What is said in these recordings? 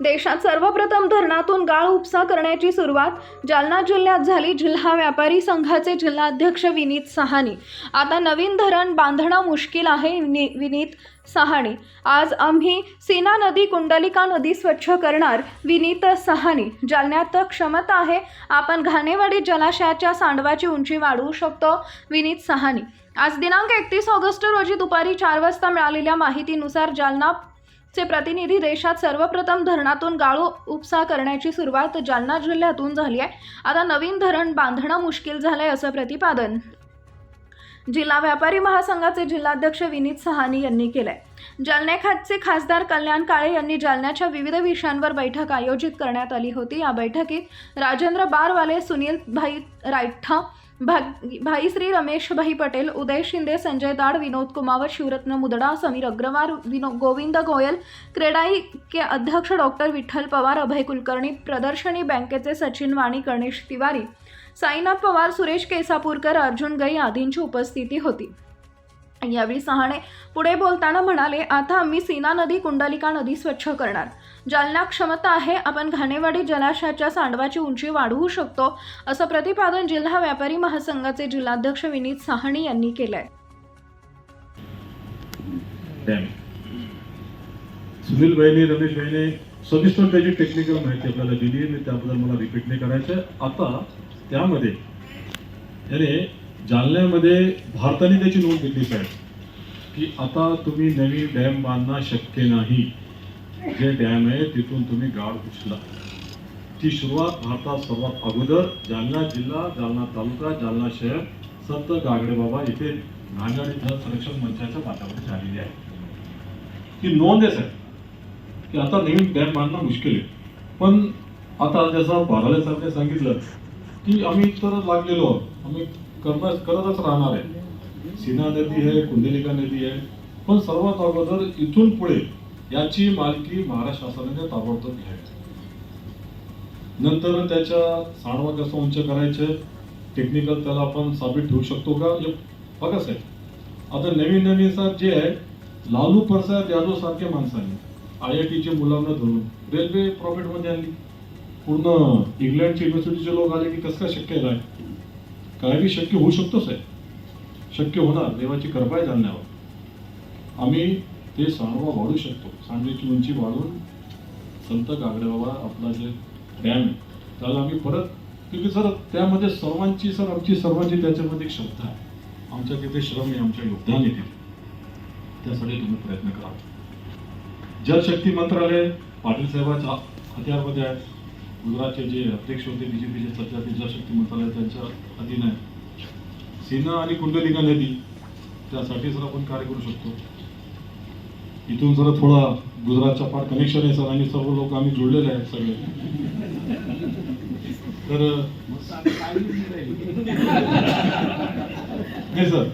देशात सर्वप्रथम धरणातून गाळ उपसा करण्याची सुरुवात जालना जिल्ह्यात झाली. जिल्हा व्यापारी संघाचे जिल्हाध्यक्ष विनीत सहानी. आता नवीन धरण बांधणं मुश्किल आहे नि- विनीत सहानी. आज आम्ही सीना नदी कुंडलिका नदी स्वच्छ करणार विनीत सहानी. जालन्यात क्षमता आहे आपण घाणेवाडी जलाशयाच्या सांडवाची उंची वाढवू शकतो विनीत सहानी. आज दिनांक एकतीस ऑगस्ट रोजी दुपारी चार वाजता मिळालेल्या माहितीनुसार जालना चे प्रतिनिधी देशात सर्वप्रथम धरणातून गाळू उपसा करण्याची सुरुवात जालना जिल्ह्यातून झाली आहे. आता नवीन धरण बांधणं मुश्किल झालंय असं प्रतिपादन जिल्हा व्यापारी महासंघाचे जिल्हाध्यक्ष विनीत सहानी यांनी केलंय. जालना खासदार कल्याण काळे यांनी जालन्याच्या विविध विषयांवर बैठक आयोजित करण्यात आली होती. या बैठकीत राजेंद्र बारवाले सुनील भाई रायठा भा भाईश्री रमेश भाई पटेल उदय शिंदे संजय दाड विनोद कुमावत शिवरत्न मुदडा समीर अग्रवाल विनो गोविंद गोयल क्रेडाई के अध्यक्ष डॉक्टर विठ्ठल पवार अभय कुलकर्णी प्रदर्शनी बँकेचे सचिन वाणी गणेश तिवारी साईनाथ पवार सुरेश केसापूरकर अर्जुन गई आदींची उपस्थिती होती यावेळी सहाणे पुढे बोलताना म्हणाले आता आम्ही सीना नदी कुंडलिका नदी स्वच्छ करणार जालना क्षमता आहे आपण घाणेवाडी जलाशयाच्या सांडवाची उंची वाढवू शकतो असं प्रतिपादन जिल्हा व्यापारी महासंघाचे जिल्हाध्यक्ष विनीत साहणी यांनी केलंय. डॅम सुनील भाईने रमेश भाईने सविस्तर त्याची टेक्निकल माहिती आपल्याला दिली आणि त्याबद्दल मला रिपीट नाही करायचं. आता त्यामध्ये याने जालन्यामध्ये भारताने त्याची नोंद घेतली साहेब की आता तुम्ही नवीन डॅम बांधणं शक्य नाही. जे डॅम आहे तिथून तुम्ही गाड उचला. ती सुरुवात भारतात सर्वात अगोदर जालना जिल्हा जालना तालुका जालना शहर संत गागडे बाबा इथे नांदेड इथं संरक्षण मंचाच्या वातावरण झालेली आहे. ती नोंद आहे सर की आता नवीन डॅम बांधणं मुश्किल आहे. पण आता जसं बाराले सरने सांगितलं की आम्ही तर लागलेलो आहोत आम्ही करणार करतच राहणार आहे. सीना नदी आहे कुंडलिका नदी आहे पण सर्वात अगोदर इथून पुढे याची मालकी महाराष्ट्र शासनाने ताबडतोब घ्यावी. नंतर त्याच्या सांडवा कसं उंच करायचं टेक्निकल त्याला आपण साबित ठेवू शकतो का? हे बघा साहेब. आता नवीन नवीन सर जे आहे लालू प्रसाद यादव सारख्या माणसांनी आय आय टीच्या मुलांना धरून. रेल्वे प्रॉफिटमध्ये आणली. पूर्ण इंग्लंडचे युनिव्हर्सिटीचे लोक आले की कसं काय शक्य काय? काय बी शक्य होऊ शकतो साहेब. शक्य होणार. देवाची कृपा आहे जाणण्यावर आम्ही ते सांडवा वाढू शकतो. सांडवीची उंची वाढवून संत गागडेबाबा आपला जे डॅम आहे त्याला आम्ही परत क्योंकि सर त्यामध्ये सर्वांची सर आमची सर्वांची त्याच्यामध्ये एक श्रद्धा आहे. आमच्या तिथे श्रम आहे आमच्या योगदान येते त्यासाठी तुम्ही प्रयत्न करा. जलशक्ती मंत्रालय पाटील साहेबांच्या हत्यारमध्ये आहे. गुजरातचे जे अध्यक्ष होते बीजेपीचे सध्या ते जलशक्ती मंत्रालय त्यांच्या अधीन आहे. सिन्हा आणि कुंडलिका नदी त्यासाठी सर आपण कार्य करू शकतो. इथून जरा थोडा गुजरातच्या फार कनेक्शन आहे सर. आणि सर्व लोक आम्ही जुळलेले आहेत सगळे. तर नाही सर.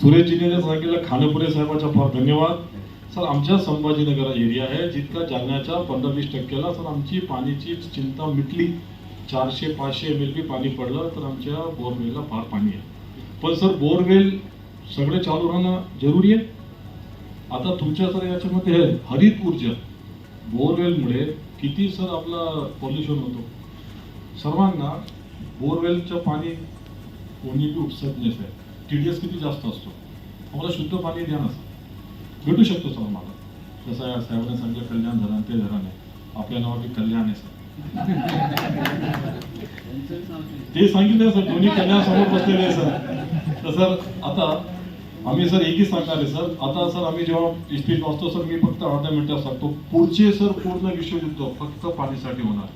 सुरेशजीने जे सांगितलं खानेपुरे साहेबांचा फार धन्यवाद. सर आमच्या संभाजीनगर एरिया आहे जितका जालन्याच्या पंधरा वीस टक्क्याला सर आमची पाण्याची चिंता मिटली. चारशे पाचशे एम एल बी पाणी पडलं तर आमच्या बोरवेलला फार पाणी आहे. पण सर बोरवेल सगळे चालू राहणं जरुरी आहे? आता तुमच्या सर याच्यामध्ये आहे हरित ऊर्जा. बोरवेलमुळे किती सर आपला पॉल्युशन होतो? सर्वांना बोरवेलचं पाणी कोणी बी उपसत नाही सर टी डी एस किती जास्त असतो? आम्हाला शुद्ध पाणी द्या ना सर भेटू शकतो सर आम्हाला. जसं या साहेबांनी सांगितलं कल्याण धरण ते धरण आहे. आपल्या नावाने कल्याण आहे सर ते सांगितलं सर दोन्ही कल्याण समोर बसलेले आहे सर तर सर आता आम्ही सर एकच सांगणार आहे सर. आता सर आम्ही जेव्हा स्पीच वाचतो सर मी फक्त अर्ध्या मिनिटात सांगतो. पुढचे सर पूर्ण विश्वयुद्ध फक्त पाणीसाठी होणार.